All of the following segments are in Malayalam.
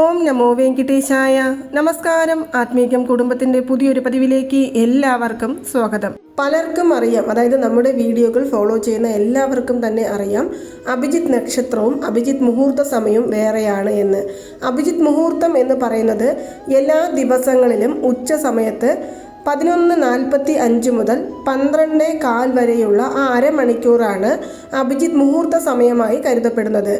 ഓം നമോ വെങ്കിട്ടേശായ. നമസ്കാരം. ആത്മീകം കുടുംബത്തിന്റെ പുതിയൊരു പതിവിലേക്ക് എല്ലാവർക്കും സ്വാഗതം. പലർക്കും അറിയാം അതായത് നമ്മുടെ വീഡിയോകൾ ഫോളോ ചെയ്യുന്ന എല്ലാവർക്കും തന്നെ അറിയാം അഭിജിത്ത് നക്ഷത്രവും അഭിജിത്ത് മുഹൂർത്ത സമയവും വേറെയാണ് എന്ന്. അഭിജിത്ത് മുഹൂർത്തം എന്ന് പറയുന്നത് എല്ലാ ദിവസങ്ങളിലും ഉച്ച സമയത്ത് പതിനൊന്ന് നാൽപ്പത്തി അഞ്ച് മുതൽ പന്ത്രണ്ട് കാൽ വരെയുള്ള ആ അരമണിക്കൂറാണ് അഭിജിത്ത് മുഹൂർത്ത സമയമായി കരുതപ്പെടുന്നത്.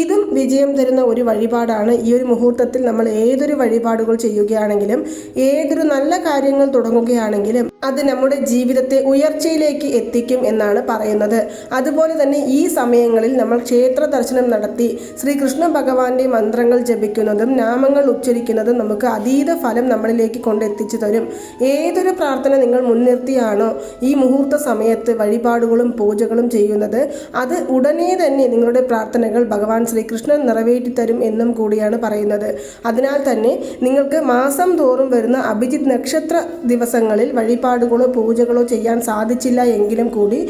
ഇതും വിജയം തരുന്ന ഒരു വഴിപാടാണ്. ഈ ഒരു മുഹൂർത്തത്തിൽ നമ്മൾ ഏതൊരു വഴിപാടുകൾ ചെയ്യുകയാണെങ്കിലും ഏതൊരു നല്ല കാര്യങ്ങൾ തുടങ്ങുകയാണെങ്കിലും അത് നമ്മുടെ ജീവിതത്തെ ഉയർച്ചയിലേക്ക് എത്തിക്കും എന്നാണ് പറയുന്നത്. അതുപോലെ തന്നെ ഈ സമയങ്ങളിൽ നമ്മൾ ക്ഷേത്ര ദർശനം നടത്തി ശ്രീകൃഷ്ണ ഭഗവാന്റെ മന്ത്രങ്ങൾ ജപിക്കുന്നതും നാമങ്ങൾ ഉച്ചരിക്കുന്നതും നമുക്ക് അതീത ഫലം നമ്മളിലേക്ക് കൊണ്ടെത്തിച്ചു തരും. ഏതൊരു പ്രാർത്ഥന നിങ്ങൾ മുൻനിർത്തിയാണോ ഈ മുഹൂർത്ത സമയത്ത് വഴിപാടുകളും പൂജകളും ചെയ്യുന്നത് അത് ഉടനെ തന്നെ നിങ്ങളുടെ പ്രാർത്ഥനകൾ ഭഗവാൻ ശ്രീകൃഷ്ണൻ നിറവേറ്റിത്തരും എന്നും കൂടിയാണ് പറയുന്നത്. അതിനാൽ തന്നെ നിങ്ങൾക്ക് മാസം തോറും വരുന്ന അഭിജിത്ത് നക്ഷത്ര ദിവസങ്ങളിൽ വഴിപാടുകളോ പൂജകളോ ചെയ്യാൻ സാധിച്ചില്ല എങ്കിലും കൂടി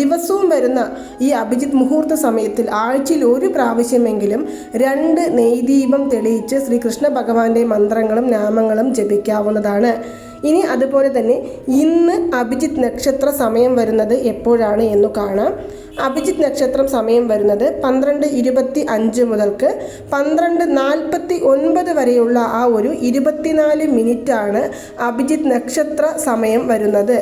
ദിവസവും വരുന്ന ഈ അഭിജിത്ത് മുഹൂർത്ത സമയത്തിൽ ആഴ്ചയിൽ ഒരു പ്രാവശ്യമെങ്കിലും രണ്ട് നെയ്ദീപം തെളിയിച്ച് ശ്രീകൃഷ്ണ ഭഗവാന്റെ മന്ത്രങ്ങളും നാമങ്ങളും ജപിക്കാവുന്നതാണ്. ഇനി അതുപോലെ തന്നെ ഇന്ന് അഭിജിത്ത് നക്ഷത്ര സമയം വരുന്നത് എപ്പോഴാണ് എന്ന് കാണാം. അഭിജിത്ത് നക്ഷത്രം സമയം വരുന്നത് പന്ത്രണ്ട് ഇരുപത്തി അഞ്ച് മുതൽക്ക് പന്ത്രണ്ട് നാൽപ്പത്തി ഒൻപത് വരെയുള്ള ആ ഒരു ഇരുപത്തിനാല് മിനിറ്റാണ് അഭിജിത്ത് നക്ഷത്ര സമയം വരുന്നത്.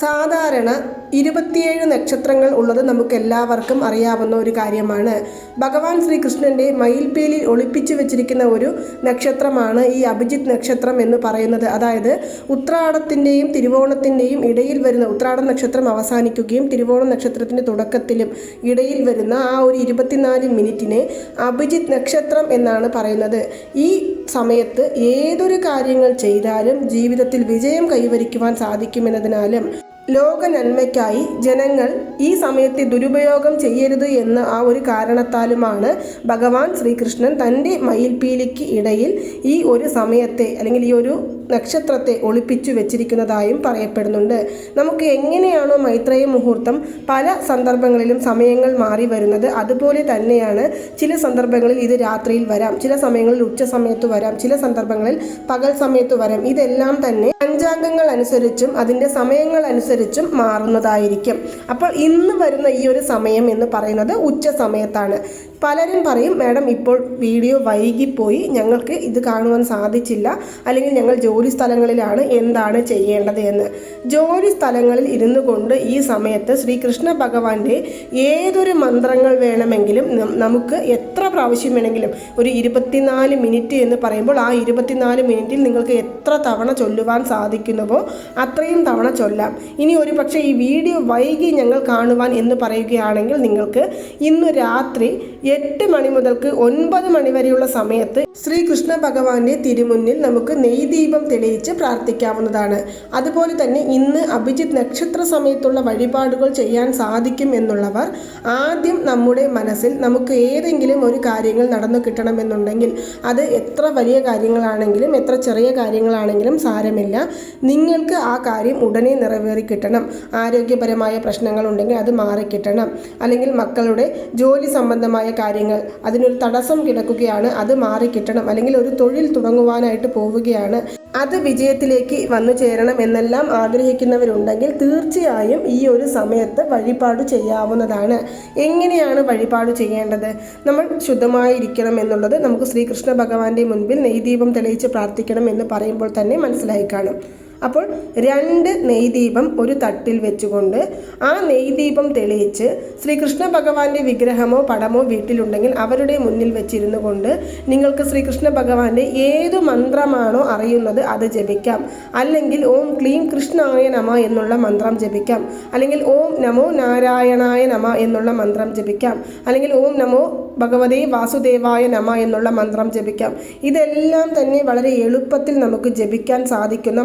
സാധാരണ ഇരുപത്തിയേഴ് നക്ഷത്രങ്ങൾ ഉള്ളത് നമുക്ക് എല്ലാവർക്കും അറിയാവുന്ന ഒരു കാര്യമാണ്. ഭഗവാൻ ശ്രീകൃഷ്ണന്റെ മയിൽപേലിൽ ഒളിപ്പിച്ചു വെച്ചിരിക്കുന്ന ഒരു നക്ഷത്രമാണ് ഈ അഭിജിത്ത് നക്ഷത്രം എന്ന് പറയുന്നത്. അതായത് ഉത്രാടത്തിന്റെയും തിരുവോണത്തിന്റെയും ഇടയിൽ വരുന്ന ഉത്രാട നക്ഷത്രം അവസാനിക്കുകയും തിരുവോണ നക്ഷത്രത്തിന്റെ തുടക്കത്തിലും ഇടയിൽ വരുന്ന ആ ഒരു ഇരുപത്തിനാല് മിനിറ്റിനെ അഭിജിത്ത് നക്ഷത്രം എന്നാണ് പറയുന്നത്. ഈ സമയത്ത് ഏതൊരു കാര്യങ്ങൾ ചെയ്താലും ജീവിതത്തിൽ വിജയം കൈവരിക്കുവാൻ സാധിക്കുമെന്നതിനാലും ലോക നന്മയ്ക്കായി ജനങ്ങൾ ഈ സമയത്തെ ദുരുപയോഗം ചെയ്യരുത് എന്ന ആ ഒരു കാരണത്താലുമാണ് ഭഗവാൻ ശ്രീകൃഷ്ണൻ തന്റെ മയിൽപീലിക്ക് ഇടയിൽ ഈ ഒരു സമയത്തെ അല്ലെങ്കിൽ ഈ ഒരു നക്ഷത്രത്തെ ഒളിപ്പിച്ചു വെച്ചിരിക്കുന്നതായും പറയപ്പെടുന്നുണ്ട്. നമുക്ക് എങ്ങനെയാണോ മൈത്രേയ മുഹൂർത്തം പല സന്ദർഭങ്ങളിലും സമയങ്ങൾ മാറി വരുന്നത് അതുപോലെ തന്നെയാണ് ചില സന്ദർഭങ്ങളിൽ ഇത് രാത്രിയിൽ വരാം ചില സമയങ്ങളിൽ ഉച്ച സമയത്ത് വരാം ചില സന്ദർഭങ്ങളിൽ പകൽ സമയത്ത് വരാം. ഇതെല്ലാം തന്നെ പഞ്ചാംഗങ്ങൾ അനുസരിച്ചും അതിന്റെ സമയങ്ങൾ അനുസരിച്ചും മാറുന്നതായിരിക്കും. അപ്പോൾ ഇന്ന് വരുന്ന ഈ ഒരു സമയം എന്ന് പറയുന്നത് ഉച്ച സമയത്താണ്. പലരും പറയും മാഡം ഇപ്പോൾ വീഡിയോ വൈകിപ്പോയി. ഞങ്ങൾക്ക് ഇത് കാണുവാൻ സാധിച്ചില്ല. അല്ലെങ്കിൽ ഞങ്ങൾ ജോലി സ്ഥലങ്ങളിലാണ്. എന്താണ് ചെയ്യേണ്ടത് എന്ന് ജോലി സ്ഥലങ്ങളിൽ ഇരുന്നു കൊണ്ട് ഈ സമയത്ത് ശ്രീകൃഷ്ണ ഭഗവാന്റെ ഏതൊരു മന്ത്രങ്ങൾ വേണമെങ്കിലും നമുക്ക് എത്ര പ്രാവശ്യം വേണമെങ്കിലും ഒരു ഇരുപത്തിനാല് മിനിറ്റ് എന്ന് പറയുമ്പോൾ ആ ഇരുപത്തിനാല് മിനിറ്റിൽ നിങ്ങൾക്ക് എത്ര തവണ ചൊല്ലുവാൻ സാധിക്കുന്നുവോ അത്രയും തവണ ചൊല്ലാം. ഇനി ഒരു പക്ഷേ ഈ വീഡിയോ വൈകി ഞങ്ങൾ കാണുവാൻ എന്ന് പറയുകയാണെങ്കിൽ നിങ്ങൾക്ക് ഇന്ന് രാത്രി എട്ട് മണി മുതൽക്ക് ഒൻപത് മണി വരെയുള്ള സമയത്ത് ശ്രീകൃഷ്ണ ഭഗവാന്റെ തിരുമുന്നിൽ നമുക്ക് നെയ്ദീപം തെളിയിച്ച് പ്രാർത്ഥിക്കാവുന്നതാണ്. അതുപോലെ തന്നെ ഇന്ന് അഭിജിത്ത് നക്ഷത്ര സമയത്തുള്ള വഴിപാടുകൾ ചെയ്യാൻ സാധിക്കും എന്നുള്ളവർ ആദ്യം നമ്മുടെ മനസ്സിൽ നമുക്ക് ഏതെങ്കിലും ഒരു കാര്യങ്ങൾ നടന്നു കിട്ടണമെന്നുണ്ടെങ്കിൽ അത് എത്ര വലിയ കാര്യങ്ങളാണെങ്കിലും എത്ര ചെറിയ കാര്യങ്ങളാണെങ്കിലും സാരമില്ല. നിങ്ങൾക്ക് ആ കാര്യം ഉടനെ നിറവേറി കിട്ടണം. ആരോഗ്യപരമായ പ്രശ്നങ്ങൾ ഉണ്ടെങ്കിൽ അത് മാറിക്കിട്ടണം അല്ലെങ്കിൽ മക്കളുടെ ജോലി സംബന്ധമായ കാര്യങ്ങൾ അതിനൊരു തടസ്സം കിടക്കുകയാണ് അത് മാറിക്കിട്ടണം അല്ലെങ്കിൽ ഒരു തൊഴിൽ തുടങ്ങുവാനായിട്ട് പോവുകയാണ്. അത് വിജയത്തിലേക്ക് വന്നു ചേരണം എന്നെല്ലാം ആഗ്രഹിക്കുന്നവരുണ്ടെങ്കിൽ തീർച്ചയായും ഈ ഒരു സമയത്ത് വഴിപാട് ചെയ്യാവുന്നതാണ്. എങ്ങനെയാണ് വഴിപാട് ചെയ്യേണ്ടത്? നമ്മൾ ശുദ്ധമായിരിക്കണം എന്നുള്ളത് നമുക്ക് ശ്രീകൃഷ്ണ ഭഗവാന്റെ മുൻപിൽ നെയ്ദീപം തെളിയിച്ച് പ്രാർത്ഥിക്കണം എന്ന് പറയുമ്പോൾ തന്നെ മനസ്സിലായി കാണും. അപ്പോൾ രണ്ട് നെയ്ദീപം ഒരു തട്ടിൽ വെച്ചുകൊണ്ട് ആ നെയ്ദീപം തെളിയിച്ച് ശ്രീകൃഷ്ണ ഭഗവാന്റെ വിഗ്രഹമോ പടമോ വീട്ടിലുണ്ടെങ്കിൽ അവരുടെ മുന്നിൽ വെച്ചിരുന്നു കൊണ്ട് നിങ്ങൾക്ക് ശ്രീകൃഷ്ണ ഭഗവാന്റെ ഏതു മന്ത്രമാണോ അറിയുന്നത് അത് ജപിക്കാം. അല്ലെങ്കിൽ ഓം ക്ലീം കൃഷ്ണായ നമ എന്നുള്ള മന്ത്രം ജപിക്കാം. അല്ലെങ്കിൽ ഓം നമോ നാരായണായ നമ എന്നുള്ള മന്ത്രം ജപിക്കാം. അല്ലെങ്കിൽ ഓം നമോ ഭഗവതേ വാസുദേവായ നമ എന്നുള്ള മന്ത്രം ജപിക്കാം. ഇതെല്ലാം തന്നെ വളരെ എളുപ്പത്തിൽ നമുക്ക് ജപിക്കാൻ സാധിക്കുന്ന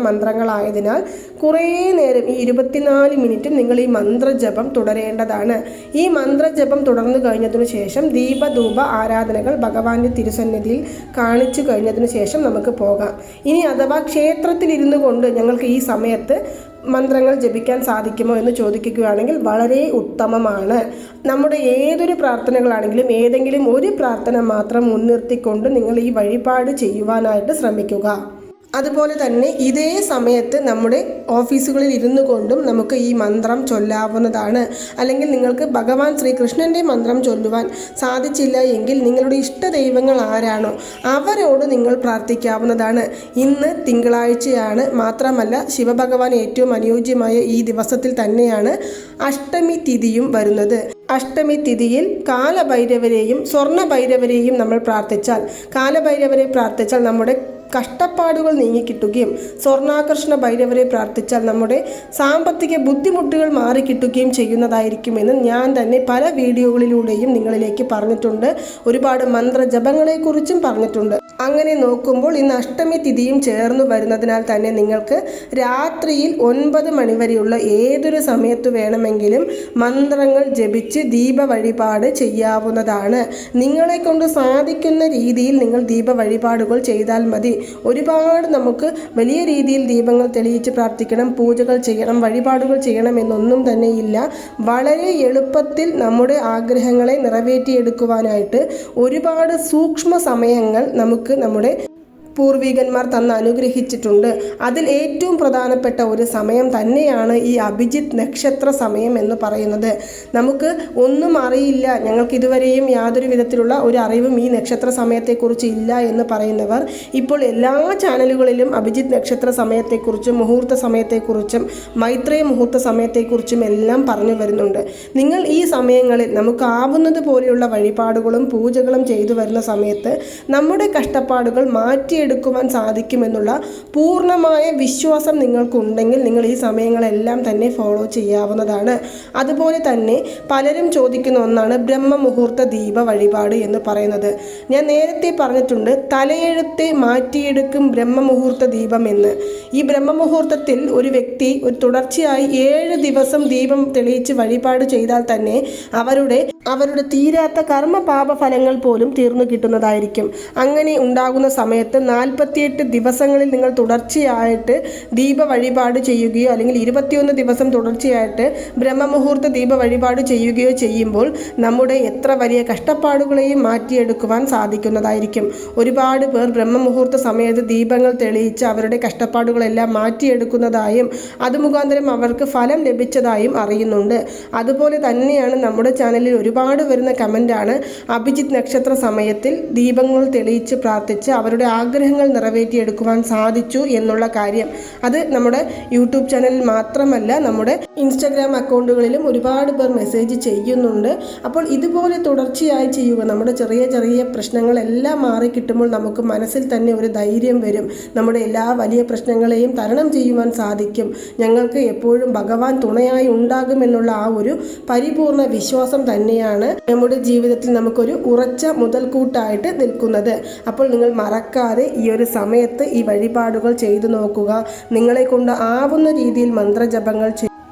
മന്ത്രങ്ങളായതിനാൽ കുറേ നേരം ഈ ഇരുപത്തിനാല് മിനിറ്റും നിങ്ങൾ ഈ മന്ത്രജപം തുടരേണ്ടതാണ്. ഈ മന്ത്രജപം തുടർന്നു കഴിഞ്ഞതിനു ശേഷം ദീപധൂപ ആരാധനകൾ ഭഗവാന്റെ തിരുസന്നിധിയിൽ കാണിച്ചു കഴിഞ്ഞതിനു ശേഷം നമുക്ക് പോകാം. ഇനി അഥവാ ക്ഷേത്രത്തിൽ ഇരുന്നു കൊണ്ട് ഞങ്ങൾക്ക് ഈ സമയത്ത് മന്ത്രങ്ങൾ ജപിക്കാൻ സാധിക്കുമോ എന്ന് ചോദിക്കുകയാണെങ്കിൽ വളരെ ഉത്തമമാണ്. നമ്മുടെ ഏതൊരു പ്രാർത്ഥനകളാണെങ്കിലും ഏതെങ്കിലും ഒരു പ്രാർത്ഥന മാത്രം മുൻനിർത്തിക്കൊണ്ട് നിങ്ങൾ ഈ വഴിപാട് ചെയ്യുവാനായിട്ട് ശ്രമിക്കുക. അതുപോലെ തന്നെ ഇതേ സമയത്ത് നമ്മുടെ ഓഫീസുകളിൽ ഇരുന്നു കൊണ്ടും നമുക്ക് ഈ മന്ത്രം ചൊല്ലാവുന്നതാണ്. അല്ലെങ്കിൽ നിങ്ങൾക്ക് ഭഗവാൻ ശ്രീകൃഷ്ണന്റെ മന്ത്രം ചൊല്ലുവാൻ സാധിച്ചില്ല എങ്കിൽ നിങ്ങളുടെ ഇഷ്ട ദൈവങ്ങൾ ആരാണോ അവരോട് നിങ്ങൾ പ്രാർത്ഥിക്കാവുന്നതാണ്. ഇന്ന് തിങ്കളാഴ്ചയാണ്. മാത്രമല്ല ശിവഭഗവാൻ ഏറ്റവും അനുയോജ്യമായ ഈ ദിവസത്തിൽ തന്നെയാണ് അഷ്ടമി തിഥിയും വരുന്നത്. അഷ്ടമി തിഥിയിൽ കാലഭൈരവരെയും സ്വർണ ഭൈരവരെയും നമ്മൾ പ്രാർത്ഥിച്ചാൽ കാലഭൈരവരെ പ്രാർത്ഥിച്ചാൽ നമ്മുടെ കഷ്ടപ്പാടുകൾ നീങ്ങിക്കിട്ടുകയും സ്വർണാകർഷണ ഭൈരവരെ പ്രാർത്ഥിച്ചാൽ നമ്മുടെ സാമ്പത്തിക ബുദ്ധിമുട്ടുകൾ മാറിക്കിട്ടുകയും ചെയ്യുന്നതായിരിക്കുമെന്ന് ഞാൻ തന്നെ പല വീഡിയോകളിലൂടെയും നിങ്ങളിലേക്ക് പറഞ്ഞിട്ടുണ്ട്. ഒരുപാട് മന്ത്രജപങ്ങളെക്കുറിച്ചും പറഞ്ഞിട്ടുണ്ട്. അങ്ങനെ നോക്കുമ്പോൾ ഇന്ന് അഷ്ടമി തിഥിയും ചേർന്നു വരുന്നതിനാൽ തന്നെ നിങ്ങൾക്ക് രാത്രിയിൽ ഒൻപത് മണിവരെയുള്ള ഏതൊരു സമയത്ത് വേണമെങ്കിലും മന്ത്രങ്ങൾ ജപിച്ച് ദീപ വഴിപാട് ചെയ്യാവുന്നതാണ്. നിങ്ങളെ കൊണ്ട് സാധിക്കുന്ന രീതിയിൽ നിങ്ങൾ ദീപ വഴിപാടുകൾ ചെയ്താൽ മതി. ഒരുപാട് നമുക്ക് വലിയ രീതിയിൽ ദീപങ്ങൾ തെളിയിച്ച് പ്രാർത്ഥിക്കണം പൂജകൾ ചെയ്യണം വഴിപാടുകൾ ചെയ്യണം എന്നൊന്നും തന്നെ ഇല്ല. വളരെ എളുപ്പത്തിൽ നമ്മുടെ ആഗ്രഹങ്ങളെ നിറവേറ്റിയെടുക്കുവാനായിട്ട് ഒരുപാട് സൂക്ഷ്മ സമയങ്ങൾ നമുക്ക് നമ്മുടെ പൂർവികന്മാർ തന്ന് അനുഗ്രഹിച്ചിട്ടുണ്ട്. അതിൽ ഏറ്റവും പ്രധാനപ്പെട്ട ഒരു സമയം തന്നെയാണ് ഈ അഭിജിത്ത് നക്ഷത്ര സമയം എന്ന് പറയുന്നത്. നമുക്ക് ഒന്നും അറിയില്ല. ഞങ്ങൾക്ക് ഇതുവരെയും യാതൊരു വിധത്തിലുള്ള ഒരു അറിവും ഈ നക്ഷത്ര സമയത്തെക്കുറിച്ച് ഇല്ല എന്ന് പറയുന്നവർ ഇപ്പോൾ എല്ലാ ചാനലുകളിലും അഭിജിത്ത് നക്ഷത്ര സമയത്തെക്കുറിച്ചും മുഹൂർത്ത സമയത്തെക്കുറിച്ചും മൈത്രേയ മുഹൂർത്ത സമയത്തെക്കുറിച്ചും എല്ലാം പറഞ്ഞു വരുന്നുണ്ട്. നിങ്ങൾ ഈ സമയങ്ങളിൽ നമുക്ക് ആവുന്നത് പോലെയുള്ള വഴിപാടുകളും പൂജകളും ചെയ്തു വരുന്ന സമയത്ത് നമ്മുടെ കഷ്ടപ്പാടുകൾ മാറ്റി എടുക്കുവാൻ സാധിക്കുമെന്നുള്ള പൂർണമായ വിശ്വാസം നിങ്ങൾക്കുണ്ടെങ്കിൽ നിങ്ങൾ ഈ സമയങ്ങളെല്ലാം തന്നെ ഫോളോ ചെയ്യാവുന്നതാണ്. അതുപോലെ തന്നെ പലരും ചോദിക്കുന്ന ഒന്നാണ് ബ്രഹ്മമുഹൂർത്ത ദീപ വഴിപാട് എന്ന് പറയുന്നത്. ഞാൻ നേരത്തെ പറഞ്ഞിട്ടുണ്ട് തലയെഴുത്തെ മാറ്റിയെടുക്കും ബ്രഹ്മമുഹൂർത്ത ദീപം എന്ന്. ഈ ബ്രഹ്മമുഹൂർത്തത്തിൽ ഒരു വ്യക്തി ഒരു തുടർച്ചയായി ഏഴ് ദിവസം ദീപം തെളിയിച്ച് വഴിപാട് ചെയ്താൽ തന്നെ അവരുടെ അവരുടെ തീരാത്ത കർമ്മ പാപ ഫലങ്ങൾ പോലും തീർന്നു കിട്ടുന്നതായിരിക്കും. അങ്ങനെ ഉണ്ടാകുന്ന സമയത്ത് നാൽപ്പത്തിയെട്ട് ദിവസങ്ങളിൽ നിങ്ങൾ തുടർച്ചയായിട്ട് ദീപ വഴിപാട് ചെയ്യുകയോ അല്ലെങ്കിൽ ഇരുപത്തിയൊന്ന് ദിവസം തുടർച്ചയായിട്ട് ബ്രഹ്മമുഹൂർത്ത ദീപ വഴിപാട് ചെയ്യുകയോ ചെയ്യുമ്പോൾ നമ്മുടെ എത്ര വലിയ കഷ്ടപ്പാടുകളെയും മാറ്റിയെടുക്കുവാൻ സാധിക്കുന്നതായിരിക്കും. ഒരുപാട് പേർ ബ്രഹ്മമുഹൂർത്ത സമയത്ത് ദീപങ്ങൾ തെളിയിച്ച് അവരുടെ കഷ്ടപ്പാടുകളെല്ലാം മാറ്റിയെടുക്കുന്നതായും അത് മുഖാന്തരം അവർക്ക് ഫലം ലഭിച്ചതായും അറിയുന്നുണ്ട്. അതുപോലെ തന്നെയാണ് നമ്മുടെ ചാനലിൽ ഒരുപാട് വരുന്ന കമന്റാണ് അഭിജിത്ത് നക്ഷത്ര സമയത്തിൽ ദീപങ്ങൾ തെളിയിച്ച് പ്രാർത്ഥിച്ച് അവരുടെ ആഗ്രഹങ്ങൾ നിറവേറ്റിയെടുക്കുവാൻ സാധിച്ചു എന്നുള്ള കാര്യം. അത് നമ്മുടെ യൂട്യൂബ് ചാനലിൽ മാത്രമല്ല നമ്മുടെ ഇൻസ്റ്റാഗ്രാം അക്കൗണ്ടുകളിലും ഒരുപാട് പേർ മെസ്സേജ് ചെയ്യുന്നുണ്ട്. അപ്പോൾ ഇതുപോലെ തുടർച്ചയായി ചെയ്യുക നമ്മുടെ ചെറിയ ചെറിയ പ്രശ്നങ്ങളെല്ലാം മാറി കിട്ടുമ്പോൾ നമുക്ക് മനസ്സിൽ തന്നെ ഒരു ധൈര്യം വരും. നമ്മുടെ എല്ലാ വലിയ പ്രശ്നങ്ങളെയും തരണം ചെയ്യുവാൻ സാധിക്കും. ഞങ്ങൾക്ക് എപ്പോഴും ഭഗവാൻ തുണയായി ഉണ്ടാകുമെന്നുള്ള ആ ഒരു പരിപൂർണ വിശ്വാസം തന്നെയാണ് നമ്മുടെ ജീവിതത്തിൽ നമുക്കൊരു ഉറച്ച മുതൽക്കൂട്ടായിട്ട് നിൽക്കുന്നത്. അപ്പോൾ നിങ്ങൾ മറക്കാതെ ഈ ഒരു സമയത്ത് ഈ വഴിപാടുകൾ ചെയ്തു നോക്കുക. നിങ്ങളെ കൊണ്ട് ആവുന്ന രീതിയിൽ മന്ത്രജപങ്ങൾ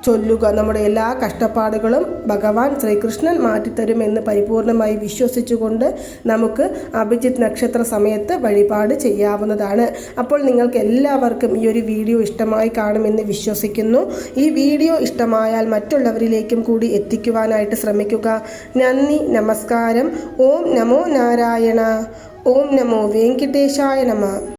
ചൊല്ലുക. നമ്മുടെ എല്ലാ കഷ്ടപ്പാടുകളും ഭഗവാൻ ശ്രീകൃഷ്ണൻ മാറ്റിത്തരുമെന്ന് പരിപൂർണമായി വിശ്വസിച്ചുകൊണ്ട് നമുക്ക് അഭിജിത്ത് നക്ഷത്ര സമയത്ത് വഴിപാട് ചെയ്യാവുന്നതാണ്. അപ്പോൾ നിങ്ങൾക്ക് എല്ലാവർക്കും ഈ ഒരു വീഡിയോ ഇഷ്ടമായി കാണുമെന്ന് വിശ്വസിക്കുന്നു. ഈ വീഡിയോ ഇഷ്ടമായാൽ മറ്റുള്ളവരിലേക്കും കൂടി എത്തിക്കുവാനായിട്ട് ശ്രമിക്കുക. നന്ദി നമസ്കാരം. ഓം നമോ നാരായണ. ഓം നമോ വെങ്കിട്ടേശായ നമ